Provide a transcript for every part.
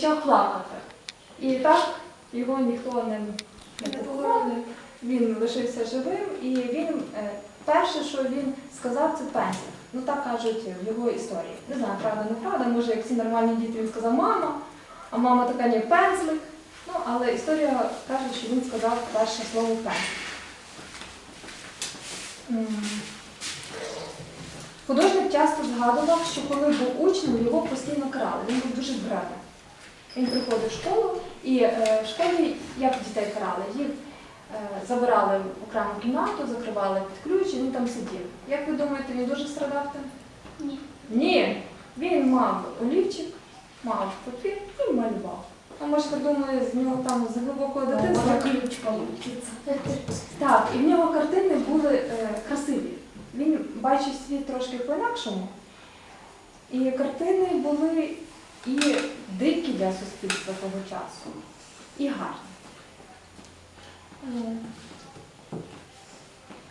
почав плакати. І так його ніхто не, не похоронив. Він лишився живим, і він е, перше, що він сказав, це пенсія. Ну так кажуть в його історії. Не знаю, правда, неправда, може, як всі нормальні діти, він сказав мама, а мама така ні пензлик. Ну, але історія каже, що він сказав перше слово пензлик. Художник часто згадував, що коли був учнем, його постійно крали. Він був дуже вредний. Він приходив в школу, і е, в школі як дітей крали? Їх е, забирали в окрему кімнату, закривали під ключ, і він там сидів. Як ви думаєте, він дуже страдав тим? Ні. Ні. Він мав олівчик, мав папір і малював. А може, ви думали, з нього там з глибокого дитинства? ключ получится. Так, і в нього картини були е, красиві. Він бачив світ трошки по-інакшому. І картини були і дикі для суспільства того часу, і гарні.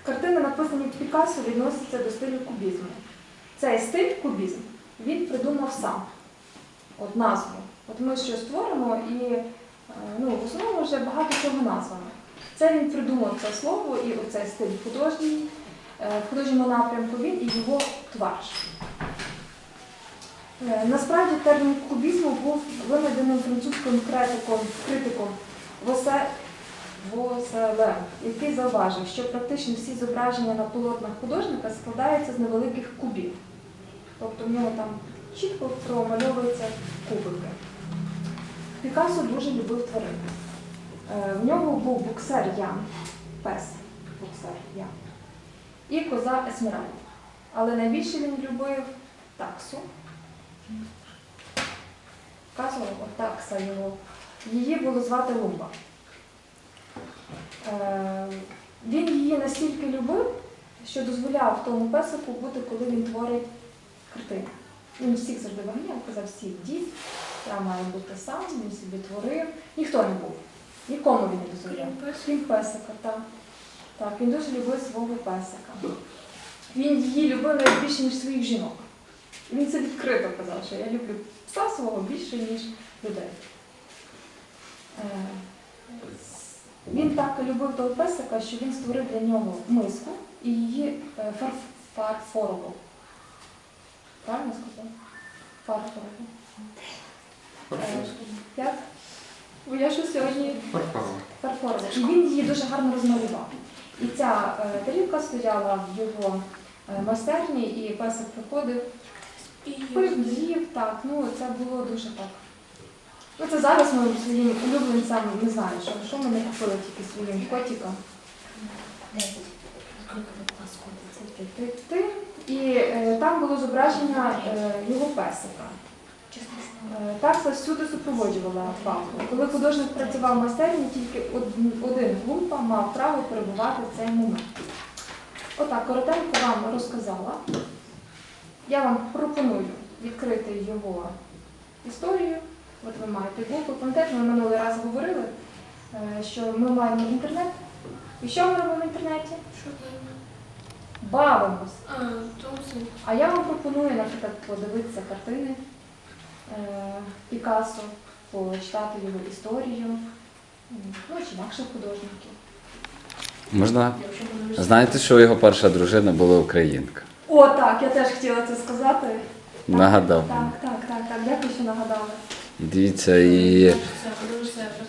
Картини, написані Пікассо, відносяться до стилю кубізму. Цей стиль кубізм він придумав сам. От назву. От ми що створимо і е, ну, в основному вже багато чого названо. Це він придумав це слово і оцей стиль художній, в художньому напрямку він і його товариш. Е, Насправді термін кубізму був винайденим французьким критиком, критиком Восе, Воселем, який зауважив, що практично всі зображення на полотнах художника складаються з невеликих кубів. Тобто в нього там чітко промальовуються кубики. Пікассо дуже любив тварин. Е, В нього був боксер Ян, пес боксер Ян, і коза Есмеральда. Але найбільше він любив таксу. Вказував такса його. Її було звати Лумба. Е, Він її настільки любив, що дозволяв тому песику бути, коли він творить картини. Він всіх завжди виганяв, казав, всіх діть, я маю бути сам, він собі творив. Ніхто не був. Нікому він не дозволяв. Крім песика, так. Так, він дуже любив свого песика. Він її любив навіть більше, ніж своїх жінок. Він це відкрито казав, що я люблю пса свого більше, ніж людей. Е, Він так любив того песика, що він створив для нього миску і її е, фарфорову. Правильно сказав? Фарфорову. Е, Як? Бо я що сьогодні фарфорова. І він її дуже гарно розмалював. І ця е, тарілка стояла в його е, майстерні, і песик приходив, пив, так. Ну, це було дуже так. Ну, це зараз ми своїм улюбленцям не знаю, що, що ми не купили тільки своїм котикам. Ти, ти. І е, там було зображення е, його песика. Е, Такса всюди супроводжувала папу. Коли художник працював в майстерні, тільки один глупа мав право перебувати в цей момент. Отак, коротенько вам розказала. Я вам пропоную відкрити його історію. От ви маєте Google. Пам'ятаєте, ми минулий раз говорили, е, що ми маємо інтернет. І що ми робимо в інтернеті? Бавимось. А, я вам пропоную, наприклад, подивитися картини Пікассо, почитати його історію, ну чи інакших художників. Можна? Знаєте, що його перша дружина була українка? О, так, я теж хотіла це сказати. Нагадав. Так, так, так, так. Дякую, що нагадали. І дивіться, і,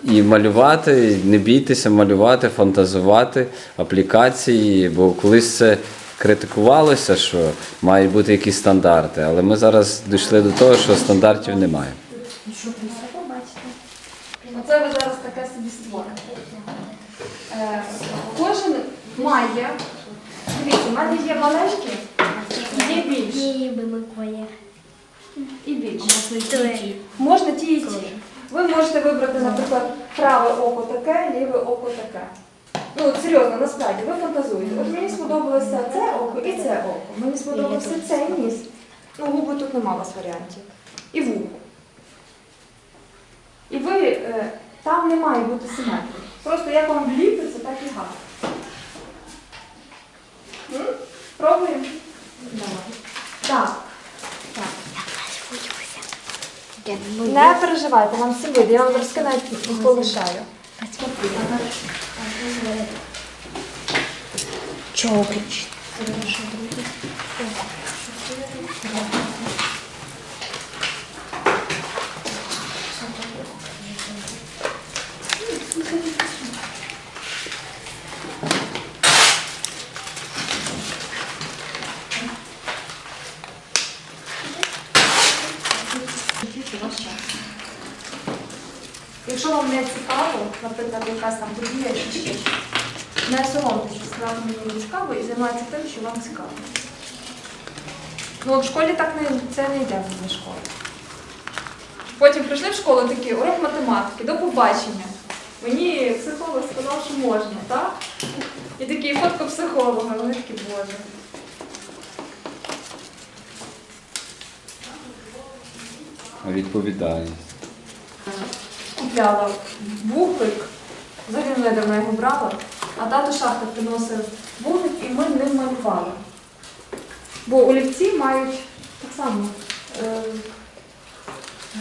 і малювати, не бійтеся малювати, фантазувати аплікації, бо колись це критикувалося, що мають бути якісь стандарти. Але ми зараз дійшли до того, що стандартів немає. Оце ви зараз таке собі створите. Е, кожен має. Дивіться, в мене є маленькі, є більші і більші. Можна ті і ті. Ви можете вибрати, наприклад, праве око таке, ліве око таке. Ну, от серйозно, насправді, ви фантазуєте. От мені сподобалося це око і це око. Мені сподобався цей ніс. Ну, губи тут нема у вас варіантів. І вухо. І ви, е, там не має бути симетрії. Просто як вам вліпиться, так і гарно. Пробуємо? Давай. Так. Так. Не переживайте, вам всім вийде. Я вам трошки навіть полишаю. Чого? Якщо вам не цікаво, наприклад, якась там подія чи ще не соромтеся, сказати мені не цікаво і займайтеся тим, що вам цікаво. Ну, от в школі так не, це не йде в школи. Потім прийшли в школу такі, урок математики, до побачення. Мені психолог сказав, що можна, так? І такий фотко психолога, вони такі, боже. Відповідальність. купляла вуглик, взагалі недавно його брала, а тато шахта приносив вуглик і ми ним малювали. Бо олівці мають так само е,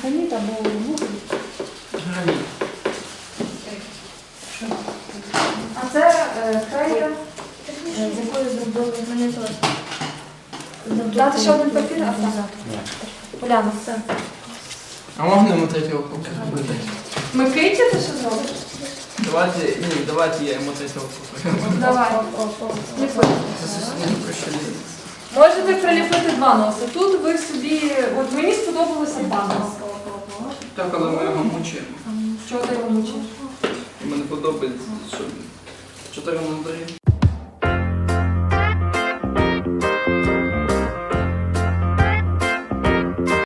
граніт або вуглик. А це е, крейда, е, з якої зробили Мене теж. Дати ще один папір, а так. Поляна, все. А можна йому третього купити? Микиті ти що зробиш? Давайте, ні, давайте я третього куплю. Давай. Ліпи. Можете приліпити два носи. Тут ви собі, от мені сподобалося два носи. Так, але ми його мучимо. Чого ти його мучиш? Мені подобається, що чотири мандарі.